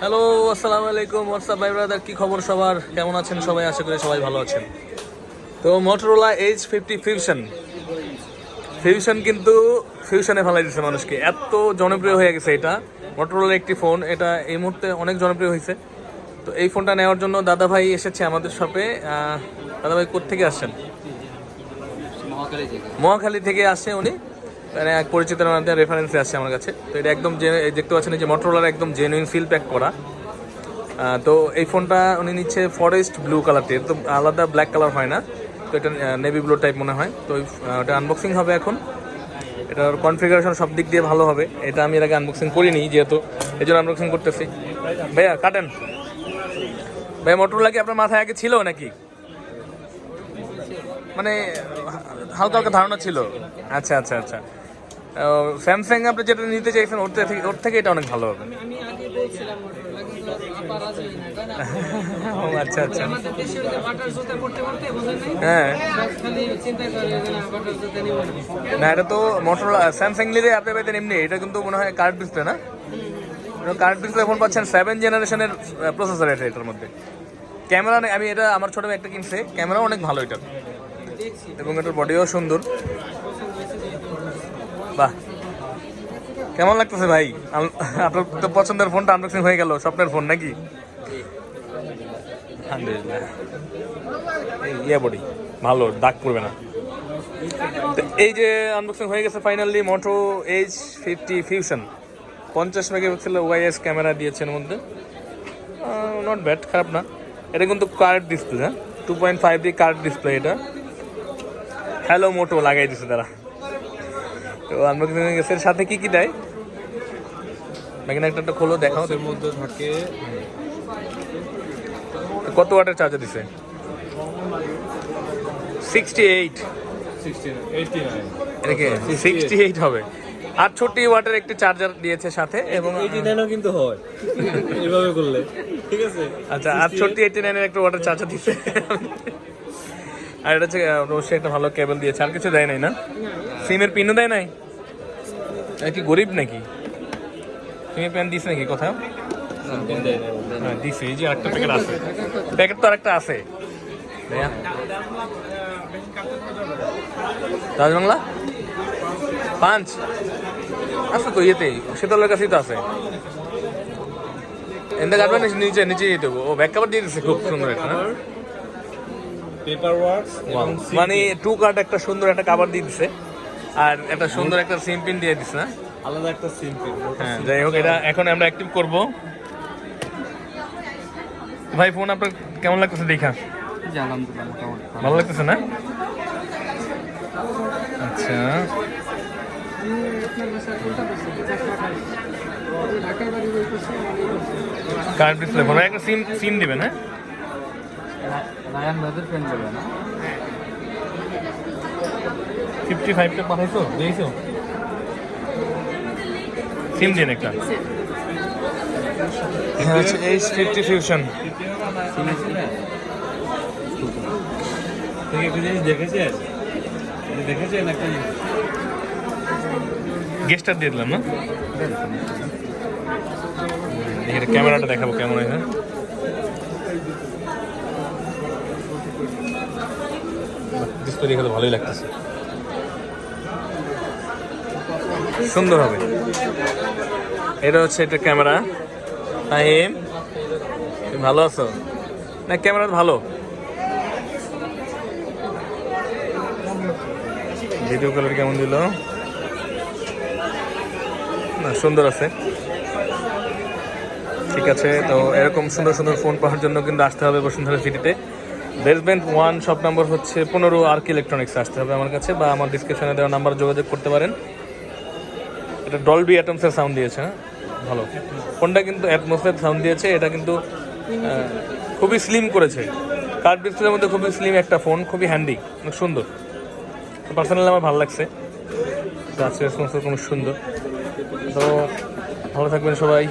Hello আসসালামু আলাইকুম WhatsApp ভাই ব্রাদার কি খবর সবার? কেমন আছেন সবাই? আশা করি সবাই ভালো আছেন। তো Motorola H fifty fusion fusion কিন্তু ফিউশনে ফেলাই দিচ্ছে মানুষকে। এত জনপ্রিয় হয়ে গেছে এটা। মোটরোলার একটি ফোন এটা এই মুহূর্তে অনেক জনপ্রিয় হয়েছে। তো এই ফোনটা নেওয়ার জন্য দাদা ভাই এসেছে আমাদের শপে দাদা ভাই কোথেকে আসছেন? মহাখালী থেকে। আসছে উনি। মানে এক পরিচিতের মাধ্যমে রেফারেন্সে আসছে আমার কাছে। তো এটা একদম দেখতে পাচ্ছেন যে মোটরোলার একদম জেনুইন সিল প্যাক করা। তো এই ফোনটা উনি নিচ্ছে ফরেস্ট ব্লু কালারটি তো আলাদা ব্ল্যাক কালার হয় না। তো এটা নেভি ব্লু টাইপ মনে হয়। তো ওটা আনবক্সিং হবে এখন। এটার কনফিগারেশন সব দিক দিয়ে ভালো হবে। এটা আমি এর আগে আনবক্সিং করিনি যেহেতু। এই জন্য আনবক্সিং করতেছি। ভাইয়া, কাটেন। ভাই মোটরোলা কি আপনার মাথায় আগে ছিল নাকি? মানে হালকা হালকা ধারণা ছিল। আচ্ছা আচ্ছা আচ্ছা। স্যামসাং আপনি যেটা নিতে চাইছেন ওর থেকে ওর থেকে এটা অনেক ভালো হবে। আচ্ছা আচ্ছা। হ্যাঁ। না এটা তো মোটরোলা স্যামসাং নিলে আপনি পাইতেন এমনি এটা কিন্তু মনে হয় কার্ড ডিসপ্লে না? কার্ড ডিসপ্লে ফোন পাচ্ছেন সেভেন জেনারেশনের প্রসেসর এটা এটার মধ্যে। ক্যামেরা আমি এটা আমার ছোট একটা কিনছে ক্যামেরা অনেক ভালো এটা। এবং এটার বডিও সুন্দর। বাহ। কেমন লাগতেছে ভাই? আপনার তো পছন্দের ফোনটা আনবক্সিং হয়ে গেল স্বপ্নের ফোন নাকি? ইয়ে বডি ভালো দাগ পড়বে না। তো এই যে আনবক্সিং হয়ে গেছে finally Moto H fifty fusion পঞ্চাশ মেগাপিক্সেল ওয়াইএস ক্যামেরা দিয়েছেন মধ্যে। নট ব্যাড খারাপ না। এটা কিন্তু কার্ড ডিসপ্লে হ্যাঁ? Two point five D curved display এটা। হ্যালো মোটো লাগাই দিছে তারা। তো আনবক্সিং হয়ে গেছে। সাথে কি কি দেয়? ম্যাগনেট একটা খোলো দেখাও। এর মধ্যে থাকে। কত ওয়াটের চার্জার দিছে? সিক্সটি এইট সিক্সটি এইট হবে। আটষট্টি ওয়াটের একটি চার্জার দিয়েছে সাথে এবং এইটি নাইনও কিন্তু হয়। এভাবে করলে। ঠিক আছে? আচ্ছা আটষট্টি এইটি নাইনের একটা ওয়াটার চার্জার দিচ্ছে আর এটা হচ্ছে অবশ্যই একটা ভালো কেবল দিয়েছে। আর কিছু দেয় নাই না? সিমের পিনও দেয় নাই? কি গরিব নাকি? সিমের প্যান দিস নাকি কোথাও? হ্যাঁ দিছে। এই যে একটা প্যাকেট আছে। প্যাকেট তো আরেকটা আছে। রাজবাংলা পাঁচ। আছে তো ইয়েতেই। শীতলের কাছেই তো আছে। এনতে কাটবে, নিচে নিচে দেবো। ও ব্যাক কাভার দিয়ে দিচ্ছে খুব সুন্দর একটা? পেপার ওয়ার্কস মানে টু কার্ড একটা সুন্দর একটা কাভার দিয়ে দিছে। আর একটা সুন্দর একটা সিম পিন দিয়ে দিছে না? আলাদা একটা সিম পিন হ্যাঁ যাই হোক এটা এখন আমরা অ্যাক্টিভ করব। ভাই ফোন আপনার কেমন লাগতেছে দেখা? ভালো। লাগতেছে না? আচ্ছা। কার্ড ডিসপ্লে ফোন একটা সিম সিম দিবেন হ্যাঁ? রায়ান ভাইদের ফ্রেন্ড বলে না? ফিফটি ফাইভটা পাঠাইছো? দিয়েছ? সিম দিন একটা। হ্যাঁ এইচ ফিফটি ফিউশন দেখেছিস এটা দেখেছেন একটা গেস্টার দিয়ে দিলাম না? এটা ক্যামেরাটা দেখাবো কেমন হয়েছে ডিসপ্লে দেখে তো ভালোই লাগতেছে। সুন্দর হবে। এটা হচ্ছে এটা ক্যামেরা। টাইম তুমি ভালো আছো? না, ক্যামেরা ভালো। ভিডিও কালার কেমন দিল? না, সুন্দর আছে। ঠিক আছে, তো এরকম সুন্দর সুন্দর ফোন পাওয়ার জন্য কিন্তু আসতে হবে বসুন্ধরা সিটিতে বেসমেন্ট ওয়ান শপ নাম্বার হচ্ছে পনেরো আর্ক ইলেকট্রনিক্স আসতে হবে আমার কাছে বা আমার ডিসক্রিপশনে দেওয়া নাম্বার যোগাযোগ করতে পারেন। এটা ডলবি অ্যাটমসের সাউন্ড দিয়েছে হ্যাঁ? ভালো। ফোনটা কিন্তু অ্যাটমসের সাউন্ড দিয়েছে, এটা কিন্তু খুবই স্লিম করেছে। কার্ড ডিসপ্লের মধ্যে খুবই স্লিম একটা ফোন খুবই হ্যান্ডি অনেক সুন্দর। পার্সোনালি আমার ভালো লাগছে। টাচ খুব সুন্দর। তো ভালো থাকবেন সবাই।